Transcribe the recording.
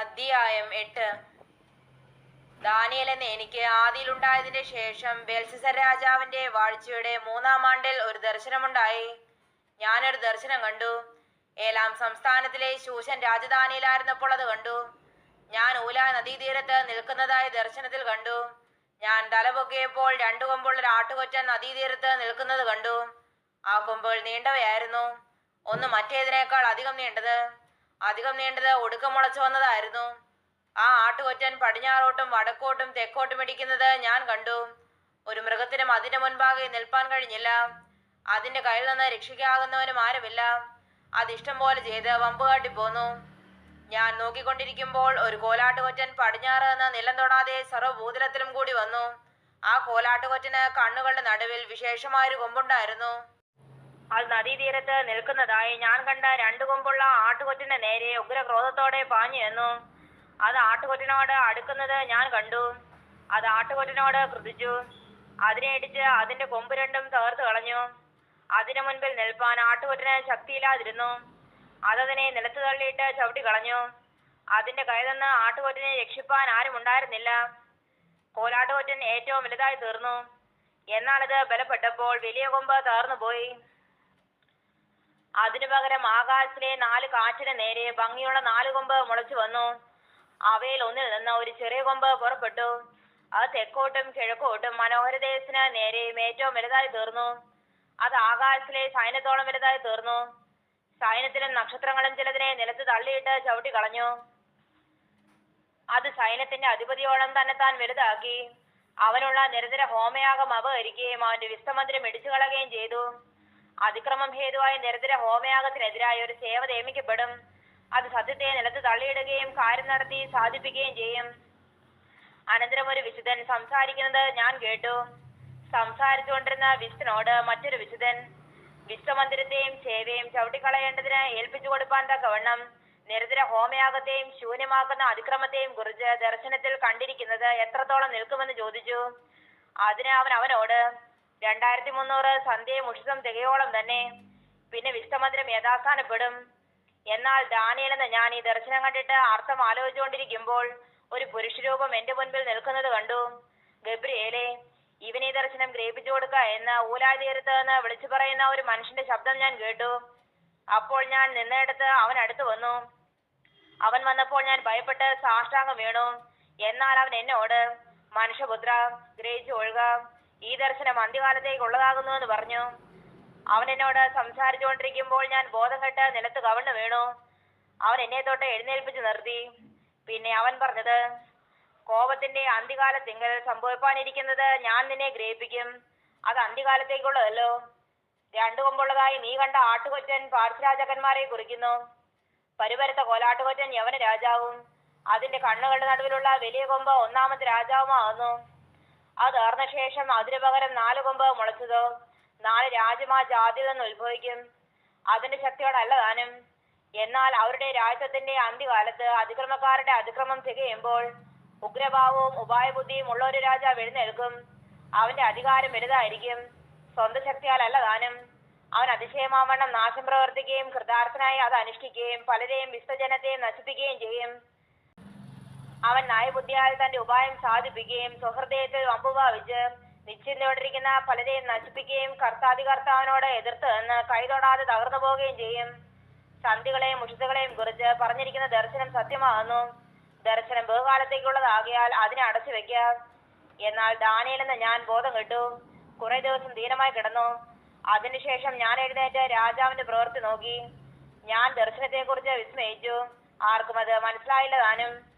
അധ്യായം എട്ട്. ദാനിയൽ എന്ന എനിക്ക് ആദിയിലുണ്ടായതിന്റെ ശേഷം ബേൽസിസർ രാജാവിന്റെ വാഴ്ചയുടെ മൂന്നാം ആണ്ടിൽ ഒരു ദർശനമുണ്ടായി. ഞാനൊരു ദർശനം കണ്ടു. ഏലാം സംസ്ഥാനത്തിലെ ശൂശൻ രാജധാനിയിലായിരുന്നപ്പോൾ അത് കണ്ടു. ഞാൻ ഊല നദീതീരത്ത് നിൽക്കുന്നതായി ദർശനത്തിൽ കണ്ടു. ഞാൻ തലപൊക്കിയപ്പോൾ രണ്ടു കൊമ്പുള്ള ആട്ടുകൊറ്റൻ നദീതീരത്ത് നിൽക്കുന്നത് കണ്ടു. ആ കൊമ്പുകൾ നീണ്ടവയായിരുന്നു. ഒന്ന് മറ്റേതിനേക്കാൾ അധികം നീണ്ടത്. അധികം നീണ്ടത് ഒടുക്കം മുളച്ചു വന്നതായിരുന്നു. ആ ആട്ടുകൊറ്റൻ പടിഞ്ഞാറോട്ടും വടക്കോട്ടും തെക്കോട്ടും ഇടിക്കുന്നത് ഞാൻ കണ്ടു. ഒരു മൃഗത്തിനും അതിന്റെ മുൻപാകെ നിൽപ്പാൻ കഴിഞ്ഞില്ല. അതിന്റെ കയ്യിൽ നിന്ന് രക്ഷിക്കാകുന്നവനും ആരുമില്ല. അത് ഇഷ്ടം പോലെ ചെയ്ത് വമ്പ് കാട്ടിപ്പോന്നു ഞാൻ നോക്കിക്കൊണ്ടിരിക്കുമ്പോൾ ഒരു കോലാട്ടുകൊറ്റൻ പടിഞ്ഞാറ് നിന്ന് നിലം തൊടാതെ സർവഭൂതലത്തിലും കൂടി വന്നു. ആ കോലാട്ടുകൊറ്റന് കണ്ണുകളുടെ നടുവിൽ വിശേഷമായൊരു കൊമ്പുണ്ടായിരുന്നു. അത് നദീതീരത്ത് നിൽക്കുന്നതായി ഞാൻ കണ്ട രണ്ടു കൊമ്പുള്ള ആട്ടുകൊറ്റിന്റെ നേരെ ഉഗ്രക്രോധത്തോടെ പാഞ്ഞു എന്നു അത് ആട്ടുകൊറ്റിനോട് അടുക്കുന്നത് ഞാൻ കണ്ടു. അത് ആട്ടുകൊറ്റിനോട് കൃതിച്ചു അതിനെ ഇടിച്ച് അതിന്റെ കൊമ്പ് രണ്ടും തകർത്ത് കളഞ്ഞു. അതിനു മുൻപിൽ നിൽപ്പാൻ ആട്ടുകൊറ്റിന് ശക്തിയില്ലാതിരുന്നു. അതതിനെ നിലത്തു തള്ളിയിട്ട് ചവിട്ടി കളഞ്ഞു. അതിന്റെ കൈതന്ന് ആട്ടുകൊറ്റനെ രക്ഷിപ്പാൻ ആരും ഉണ്ടായിരുന്നില്ല. കോലാട്ടുകൊറ്റൻ ഏറ്റവും വലുതായി തീർന്നു. എന്നാൽ അത് ബലപ്പെട്ടപ്പോൾ വലിയ കൊമ്പ് തകർന്നു പോയി അതിനു പകരം ആകാശത്തിലെ നാല് കാറ്റിന് നേരെ ഭംഗിയുള്ള നാല് കൊമ്പ് മുളച്ചു വന്നു. അവയിൽ ഒന്നിൽ നിന്ന് ഒരു ചെറിയ കൊമ്പ് പുറപ്പെട്ടു. അത് തെക്കോട്ടും കിഴക്കോട്ടും മനോഹരദേശത്തിന് നേരെയും ഏറ്റവും വലുതായി തീർന്നു. അത് ആകാശത്തിലെ സൈന്യത്തോളം വലുതായി തീർന്നു. സൈന്യത്തിലും നക്ഷത്രങ്ങളും ചിലതിനെ നിലത്ത് തള്ളിയിട്ട് ചവിട്ടി കളഞ്ഞു. അത് സൈന്യത്തിന്റെ അധിപതിയോളം തന്നെ താൻ വലുതാക്കി. അവനുള്ള നിരന്തര ഹോമയാഗം അപഹരിക്കുകയും അവന്റെ വിസ്തമന്ദിരം ഇടിച്ചു കളയുകയും ചെയ്തു. അതിക്രമം ഹേതുവായ നിരന്തര ഹോമയാഗത്തിനെതിരായ ഒരു സേവ നിയമിക്കപ്പെടും. അത് സത്യത്തെ നിലത്ത് തള്ളിയിടുകയും കാര്യം നടത്തി സാധിപ്പിക്കുകയും ചെയ്യും. അനന്തരം ഒരു വിശുദ്ധൻ സംസാരിക്കുന്നത് ഞാൻ കേട്ടു. സംസാരിച്ചുകൊണ്ടിരുന്ന വിശുദ്ധനോട് മറ്റൊരു വിശുദ്ധൻ വിശ്വമന്ദിരത്തെയും സേവയും ചവിട്ടിക്കളയേണ്ടതിന് ഏൽപ്പിച്ചു കൊടുപ്പാൻ തക്കവണ്ണം നിരന്തര ഹോമയാഗത്തെയും ശൂന്യമാക്കുന്ന അതിക്രമത്തെയും കുറിച്ച് ദർശനത്തിൽ കണ്ടിരിക്കുന്നത് എത്രത്തോളം നിൽക്കുമെന്ന് ചോദിച്ചു. അതിന് അവൻ അവനോട് രണ്ടായിരത്തി മുന്നൂറ് സന്ധ്യയും ഉഷിതം തികയോളം തന്നെ പിന്നെ വിശ്വമന്ദിരം യഥാസ്ഥാനപ്പെടും. എന്നാൽ ദാനിയേൽ എന്ന ഞാൻ ഈ ദർശനം കണ്ടിട്ട് അർത്ഥം ആലോചിച്ചുകൊണ്ടിരിക്കുമ്പോൾ ഒരു പുരുഷരൂപം എന്റെ മുൻപിൽ നിൽക്കുന്നത് കണ്ടു. ഗബ്രിയേലെ ഇവനെ ദർശനം ഗ്രഹിപ്പിച്ചു കൊടുക്ക എന്ന് ഊലാ തീരത്ത് എന്ന് വിളിച്ചു പറയുന്ന ഒരു മനുഷ്യന്റെ ശബ്ദം ഞാൻ കേട്ടു. അപ്പോൾ ഞാൻ നിന്നിടത്ത് അവൻ അടുത്ത് വന്നു. അവൻ വന്നപ്പോൾ ഞാൻ ഭയപ്പെട്ട് സാഷ്ടാംഗം വീണു. എന്നാൽ അവൻ എന്നോട് മനുഷ്യപുത്ര ഗ്രഹിച്ചു ഒഴുക. ഈ ദർശനം അന്ത്യകാലത്തേക്കുള്ളതാകുന്നു എന്ന് പറഞ്ഞു. അവൻ എന്നോട് സംസാരിച്ചുകൊണ്ടിരിക്കുമ്പോൾ ഞാൻ ബോധം കെട്ട് നിലത്ത് കവണ്ണു വീണു. അവൻ എന്നെ തൊട്ട് എഴുന്നേൽപ്പിച്ച് നിർത്തി. പിന്നെ അവൻ പറഞ്ഞത് കോപത്തിന്റെ അന്ത്യകാലത്തിങ്കൽ സംഭവിപ്പാനിരിക്കുന്നത് ഞാൻ നിന്നെ ഗ്രഹിപ്പിക്കും. അത് അന്ത്യകാലത്തേക്കുള്ളതല്ലോ. രണ്ടു കൊമ്പുള്ളതായി നീ കണ്ട ആട്ടുകൊറ്റൻ പാർശ്വരാജാക്കന്മാരെ കുറിക്കുന്നു. പരുപരത്ത കോലാട്ടുകൊറ്റൻ യവന രാജാവും അതിന്റെ കണ്ണുകളുടെ നടുവിലുള്ള വലിയ കൊമ്പ് ഒന്നാമത്തെ രാജാവുമാകുന്നു. അത് ഏർന്ന ശേഷം അതിനു പകരം നാല് കൊമ്പ് മുളച്ചതോ. നാല് രാജ്യമാ ജാതിയിൽ നിന്ന് ഉത്ഭവിക്കും. അതിന്റെ ശക്തിയോടല്ല താനും. എന്നാൽ അവരുടെ രാജ്യത്തിന്റെ അന്ത്യകാലത്ത് അതിക്രമക്കാരുടെ അതിക്രമം തികയുമ്പോൾ ഉഗ്രഭാവവും ഉപായബുദ്ധിയും ഉള്ള ഒരു രാജാവ് എഴുന്നേൽക്കും. അവന്റെ അധികാരം വലുതായിരിക്കും. സ്വന്തം ശക്തിയാലല്ല താനും. അവൻ അതിശയമാവണ്ണം നാശം പ്രവർത്തിക്കുകയും കൃതാർത്ഥനായി അത് അനുഷ്ഠിക്കുകയും പലരെയും വിശ്വജനത്തെയും നശിപ്പിക്കുകയും ചെയ്യും. അവൻ നയബുദ്ധിയാൽ തന്റെ ഉപായം സാധിപ്പിക്കുകയും സുഹൃദയത്തിൽ വമ്പുഭാവിച്ച് നിശ്ചിന്തയോടിരിക്കുന്ന പലരെയും നശിപ്പിക്കുകയും കർത്താധികർത്താവിനോട് എതിർത്ത് നിന്ന് കൈതൊടാതെ തകർന്നു പോവുകയും ചെയ്യും. സന്ധികളെയും മുഷിതകളെയും കുറിച്ച് പറഞ്ഞിരിക്കുന്ന ദർശനം സത്യമാകുന്നു. ദർശനം ബഹുകാലത്തേക്കുള്ളതാകിയാൽ അതിനെ അടച്ചു വെക്കാം എന്നാൽ ദാനിയിൽ നിന്ന് ഞാൻ ബോധം കിട്ടു. കുറെ ദിവസം ധീരമായി കിടന്നു. അതിനുശേഷം ഞാൻ എഴുന്നേറ്റ് രാജാവിന്റെ പ്രവൃത്തി നോക്കി. ഞാൻ ദർശനത്തെക്കുറിച്ച് വിസ്മയിച്ചു. ആർക്കും അത് മനസ്സിലായില്ല താനും.